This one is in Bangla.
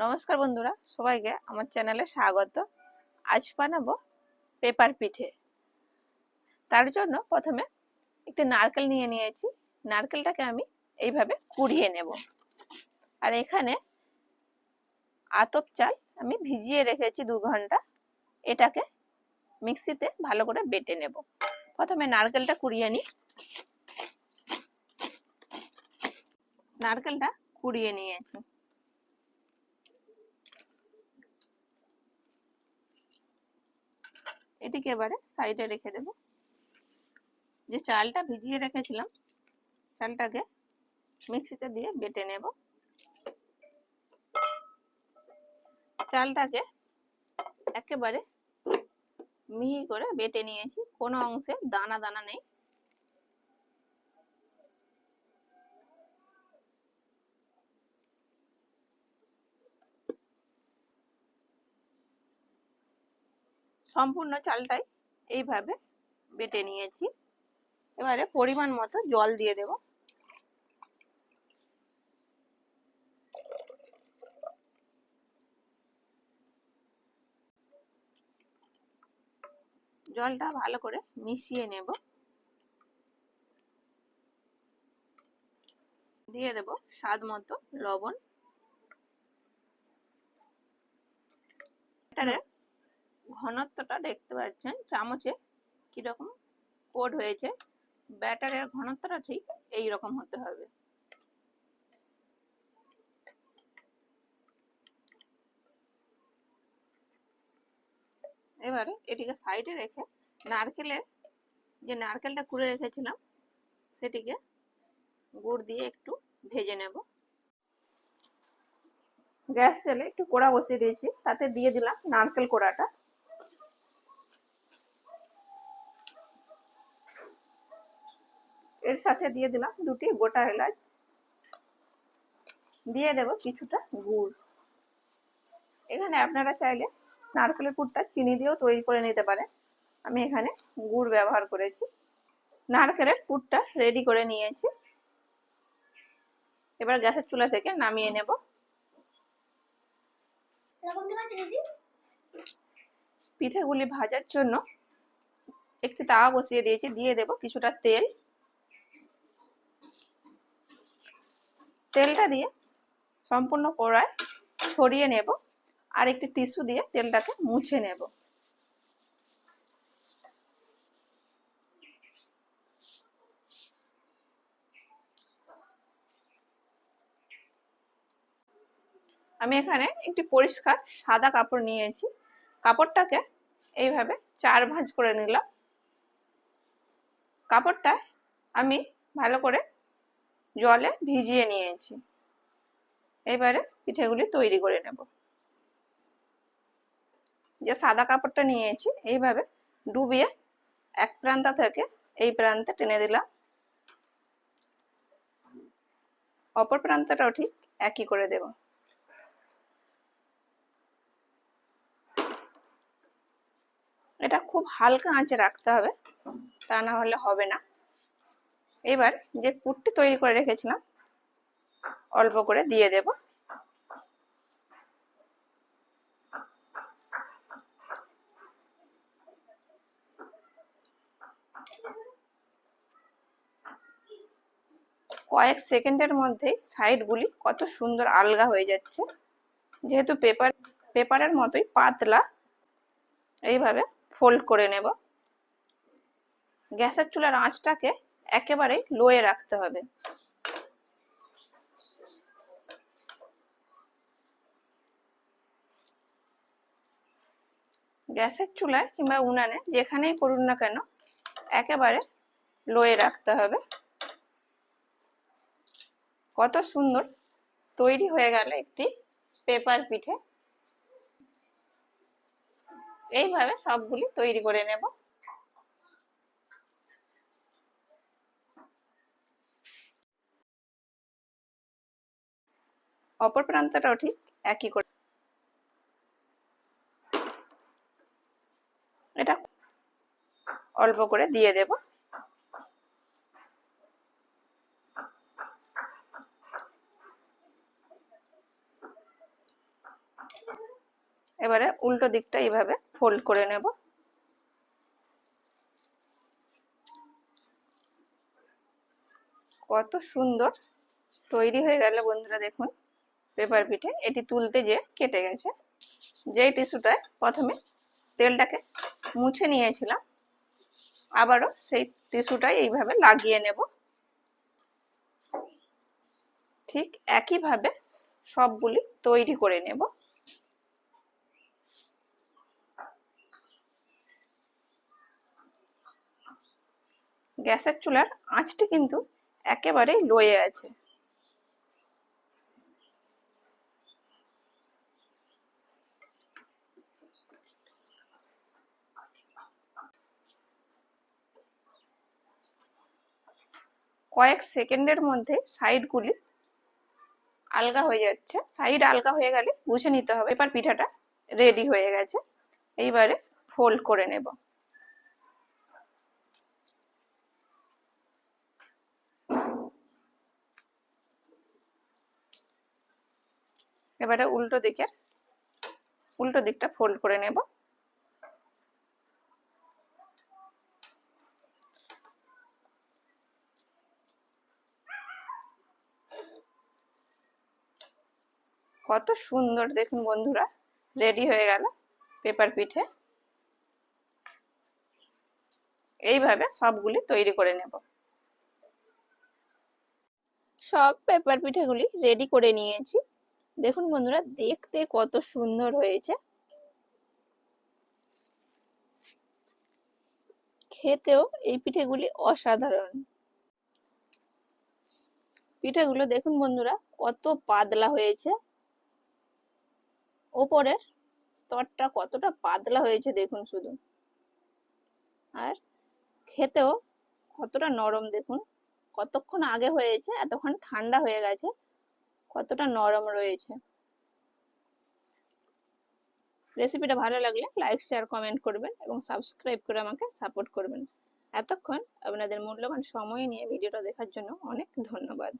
নমস্কার বন্ধুরা, সবাইকে আমার চ্যানেলে স্বাগত। আজ বানাবো পেপার পিঠে। তার জন্য প্রথমে একটি নারকেল নিয়ে নিয়েছি। নারকেলটাকে আমি এইভাবে কুড়িয়ে নেব। আর এখানে আতপ চাল আমি ভিজিয়ে রেখেছি দু ঘণ্টা। এটাকে মিক্সিতে ভালো করে বেটে নেব। প্রথমে নারকেলটা কুড়িয়ে নিই। নারকেলটা কুড়িয়ে নিয়েছি। এটিকে এবারে সাইডে রেখে দেব। যে চালটা ভিজিয়ে রেখেছিলাম, চালটাকে মিক্সিতে দিয়ে বেটে নেব। চালটাকে একেবারে মিহি করে বেটে নিয়েছি, কোনো অংশে দানা দানা নেই। সম্পূর্ণ চালটাই এইভাবে বেটে নিয়েছি। এবারে পরিমাণ মতো জল দিয়ে দেব। জলটা ভালো করে মিশিয়ে নেব। দিয়ে দেব স্বাদ মতো লবণ। ঘনত্বটা দেখতে পাচ্ছেন, চামচে কীরকম কোড হয়েছে। ব্যাটারের ঘনত্বটা ঠিক এই রকম হতে হবে। এবারে এটিকে সাইডে রেখে নারকেলের, যে নারকেলটা কুড়ে রেখেছিলাম, সেটিকে গুড় দিয়ে একটু ভেজে নেব। গ্যাস জেলে একটু কোড়া বসিয়ে দিয়েছি, তাতে দিয়ে দিলাম নারকেল কোড়াটা। এর সাথে দিয়ে দিলাম দুটি গোটা এলাচ। দিয়ে দেব কিছুটা গুড়। এখানে আপনারা চাইলে নারকেলের পুরটা চিনি দিয়েও তৈরি করে নিতে পারেন। আমি এখানে গুড় ব্যবহার করেছি। নারকেলের পুরটা রেডি করে নিয়েছি। এবার গ্যাসের চুলা থেকে নামিয়ে নেব। পিঠেগুলি ভাজার জন্য একটি তাওয়া বসিয়ে দিয়েছি। দিয়ে দেব কিছুটা তেল। তেলটা দিয়ে সম্পূর্ণ কড়ায় ছড়িয়ে নেব। আর একটি টিস্যু দিয়ে তেলটাকে মুছে নেব। আমি এখানে একটি পরিষ্কার সাদা কাপড় নিয়েছি। কাপড়টাকে এইভাবে চার ভাঁজ করে নিলাম। কাপড়টা আমি ভালো করে জলে ভিজিয়ে নিয়েছি। এবারে পিঠেগুলি তৈরি করে নেব। যে সাদা কাপড়টা নিয়েছি, এইভাবে ডুবিয়ে এক প্রান্ত থেকে এই প্রান্তে টেনে দিলাম। অপর প্রান্তটাও ঠিক একই করে দেব। এটা খুব হালকা আঁচে রাখতে হবে, তা না হলে হবে না। এবার যে পুরটি তৈরি করে রেখেছিলাম, অল্প করে দিয়ে দেব। কয়েক সেকেন্ডের মধ্যেই সাইডগুলি কত সুন্দর আলগা হয়ে যাচ্ছে। যেহেতু পেপার, পেপারের মতোই পাতলা, এইভাবে ফোল্ড করে নেব। গ্যাসের চুলার আঁচটাকে একেবারে লোয়ে রাখতে হবে। গ্যাসের চুলায় কিংবা উনানে যেখানেই করুন না কেন, একেবারে লোয়ে রাখতে হবে। কত সুন্দর তৈরি হয়ে গেল একটি পেপার পিঠে। এইভাবে সবগুলি তৈরি করে নেব। অপর প্রান্তটাও ঠিক একই করে। এটা অল্প করে দিয়ে দেব। এবারে উল্টো দিকটা এইভাবে ফোল্ড করে নেব। কত সুন্দর তৈরি হয়ে গেল বন্ধুরা, দেখুন। পেপার পিঠে এটি তুলতে যে কেটে গেছে। যেই টিস্যুটায় প্রথমে তেলটাকে মুছে নিয়েছিলাম, আবারও সেই টিস্যুটাই এইভাবে লাগিয়ে নেব। ঠিক একইভাবে সবগুলি তৈরি করে নেব। গ্যাসের চুলার আঁচটি কিন্তু একেবারেই লয়ে আছে। কয়েক সেকেন্ডের মধ্যে সাইডগুলি আলগা হয়ে যাচ্ছে। সাইড আলগা হয়ে গেলে বুঝে নিতে হবে, এবার পিঠাটা রেডি হয়ে গেছে। এইবারে ফোল্ড করে নেব। এবারে উল্টো দিকে, উল্টো দিকটা ফোল্ড করে নেব। কত সুন্দর, দেখুন বন্ধুরা, রেডি হয়ে গেল পেপার পিঠে। এইভাবে সবগুলি তৈরি করে নেব। সব পেপার পিঠেগুলি রেডি করে নিয়েছি। দেখুন বন্ধুরা, দেখতে কত সুন্দর হয়েছে। খেতেও এই পিঠেগুলি অসাধারণ। পিঠেগুলো দেখুন বন্ধুরা, কত পাতলা হয়েছে। ওপরের স্তরটা কতটা পাতলা হয়েছে দেখুন শুধু। আর খেতেও কতটা নরম দেখুন। কতক্ষণ আগে হয়েছে, এতক্ষণ ঠান্ডা হয়ে গেছে, কতটা নরম রয়েছে। রেসিপিটা ভালো লাগলে লাইক শেয়ার কমেন্ট করবেন এবং সাবস্ক্রাইব করে আমাকে সাপোর্ট করবেন। এতক্ষণ আপনাদের মূল্যবান সময় নিয়ে ভিডিওটা দেখার জন্য অনেক ধন্যবাদ।